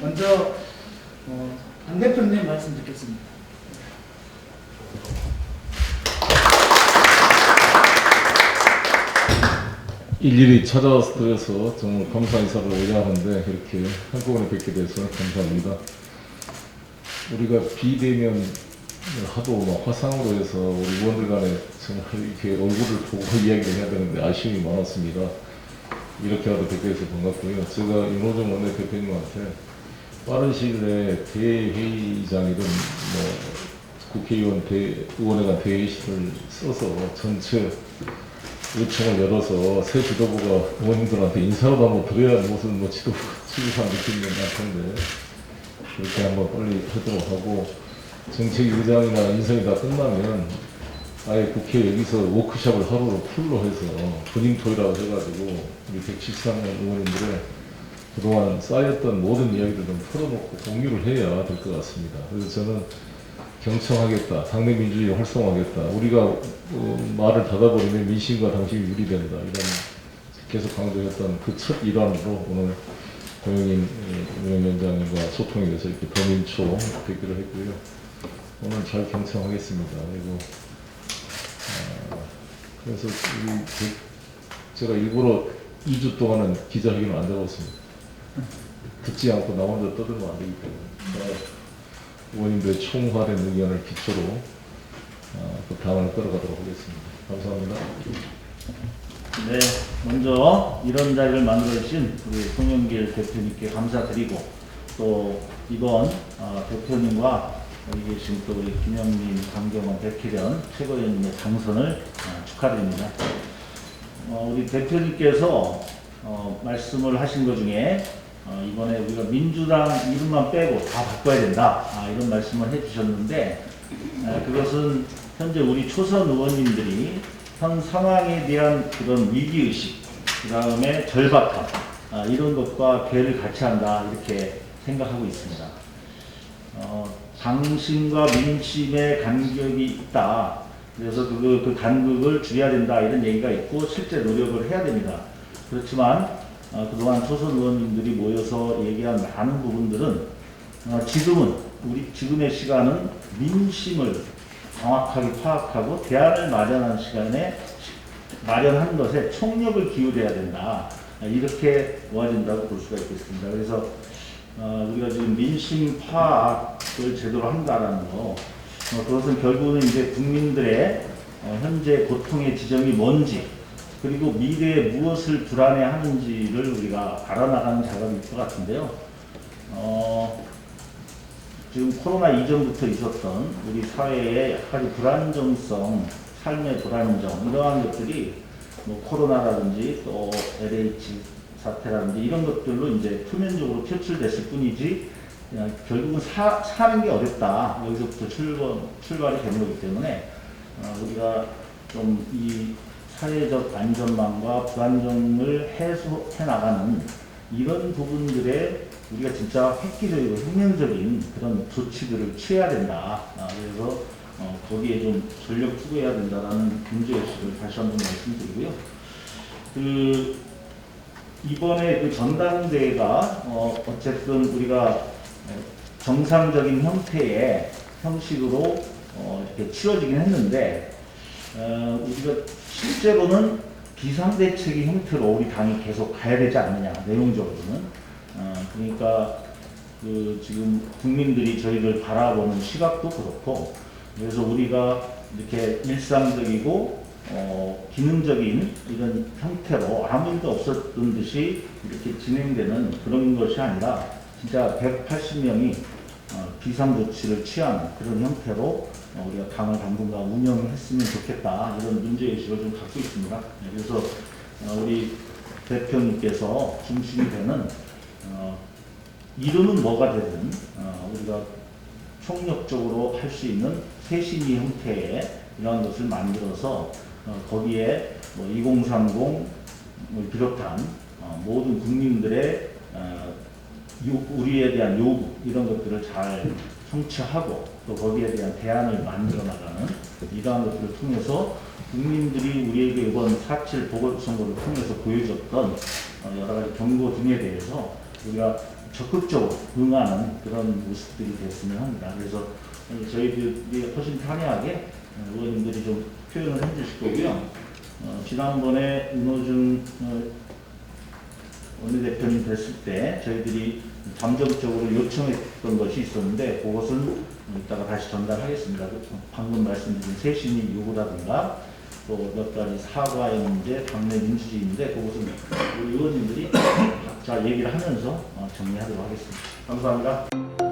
먼저 어, 안 대표님 말씀 듣겠습니다. 일일이 찾아와서 정말 감사 인사를 올려야 하는데 이렇게 한꺼번에 뵙게 돼서 감사합니다. 우리가 비대면 하도 막 화상으로 해서 우리 의원들 간에 정말 이렇게 얼굴을 보고 이야기를 해야 되는데 아쉬움이 많았습니다. 이렇게라도 뵙게 돼서 반갑고요. 제가 윤호정 원내대표님한테 빠른 시일 내에 대회의장이든 뭐 국회의원 대, 의원회관 대회의실을 써서 전체 요청을 열어서 새 지도부가 의원님들한테 인사라도 한번 드려야 무슨 뭐 지도부 지도사 느낌이 나는데 그렇게 한번 빨리 하도록 하고 정책위의장이나 인선이 다 끝나면 아예 국회 여기서 워크숍을 하루로 풀로 해서 분임 토의라고 해가지고 우리 173명 의원님들의 그동안 쌓였던 모든 이야기를 좀 풀어놓고 공유를 해야 될 것 같습니다. 그래서 저는 경청하겠다, 당내 민주주의 활성화하겠다. 우리가 어, 말을 닫아버리면 민심과 당심이 유리된다. 이런 계속 강조했던 그 첫 일환으로 오늘 고영인 위원장님과 소통에 대해서 이렇게 더민초 대기를 했고요. 오늘 잘 경청하겠습니다. 그리고 아, 그래서 우리 그- 제가 일부러 2주 동안은 기자회견을 안 잡았습니다. 듣지 않고 나 혼자 떠들면 안 되기 때문에 의원님들의 총화된 의견을 기초로 어, 그 당을 끌어가도록 하겠습니다. 감사합니다. 네, 먼저 이런 자리를 만들어 주신 우리 송영길 대표님께 감사드리고 또 이번 어, 대표님과 여기 계신 또 우리 김영민, 강경원, 백희련 최고위원님의 당선을 어, 축하드립니다. 어, 우리 대표님께서 어, 말씀을 하신 것 중에 어, 이번에 우리가 민주당 이름만 빼고 다 바꿔야 된다 아, 이런 말씀을 해주셨는데 아, 그것은 현재 우리 초선 의원님들이 현 상황에 대한 그런 위기의식 그 다음에 절박함 아, 이런 것과 괴를 같이 한다 이렇게 생각하고 있습니다. 어, 당신과 민심의 간격이 있다. 그래서 그, 그 간극을 줄여야 된다. 이런 얘기가 있고 실제 노력을 해야 됩니다. 그렇지만 어, 그동안 초선 의원님들이 모여서 얘기한 많은 부분들은 어, 지금은 우리 지금의 시간은 민심을 정확하게 파악하고 대안을 마련하는 시간에 마련하는 것에 총력을 기울여야 된다. 아, 이렇게 모아진다고 볼 수가 있겠습니다. 그래서 어, 우리가 지금 민심 파악을 제대로 한다라는 거, 어, 그것은 결국은 이제 국민들의 어, 현재 고통의 지점이 뭔지, 그리고 미래에 무엇을 불안해하는지를 우리가 알아나가는 작업일 것 같은데요. 어, 지금 코로나 이전부터 있었던 우리 사회의 약간의 불안정성, 삶의 불안정 이러한 것들이 뭐 코로나라든지 또 LH 사태라든지 이런 것들로 이제 표면적으로 표출됐을 뿐이지 그냥 결국은 사, 사는 게 어렵다 여기서부터 출발, 출발이 되는 거기 때문에 어, 우리가 좀 이 사회적 안전망과 불안정을 해소해 나가는 이런 부분들에 우리가 진짜 획기적이고 혁명적인 그런 조치들을 취해야 된다. 아, 그래서 어, 거기에 좀 전력 투구해야 된다라는 문제의식을 다시 한번 말씀드리고요. 그 이번에 그 전당대회가 어, 어쨌든 우리가 어, 정상적인 형태의 형식으로 어, 이렇게 치러지긴 했는데 어, 우리가 실제로는 비상대책의 형태로 우리 당이 계속 가야 되지 않느냐 내용적으로는. 어, 그러니까 그 지금 국민들이 저희를 바라보는 시각도 그렇고 그래서 우리가 이렇게 일상적이고 어, 기능적인 이런 형태로 아무 일도 없었던 듯이 이렇게 진행되는 그런 것이 아니라 진짜 180명이 어, 비상조치를 취하는 그런 형태로 어, 우리가 당을 당분간 운영했으면 좋겠다 이런 문제의식을 좀 갖고 있습니다. 네, 그래서 어, 우리 대표님께서 중심이 되는 어, 이름은 뭐가 되든 어, 우리가 총력적으로 할 수 있는 세신이 형태의 이러한 것을 만들어서 어, 거기에 뭐 2030을 비롯한 어, 모든 국민들의 어, 요- 우리에 대한 요구 이런 것들을 잘 성취하고 또 거기에 대한 대안을 만들어 나가는 이러한 것들을 통해서 국민들이 우리에게 이번 4.7 보궐선거를 통해서 보여줬던 어, 여러 가지 경고 등에 대해서 우리가 적극적으로 응하는 그런 모습들이 됐으면 합니다. 그래서 저희들이 훨씬 편하게 어, 의원님들이 좀 표현을 해주실 거고요. 어, 지난번에 윤호중 어, 원내대표님 됐을 때 저희들이 잠정적으로 요청했던 것이 있었는데 그것은 이따가 다시 전달하겠습니다. 그 방금 말씀드린 세신이 요구라든가 또 몇 가지 사과의 문제, 당내 민주주의인데 그것은 우리 의원님들이 각자 얘기를 하면서 어, 정리하도록 하겠습니다. 감사합니다.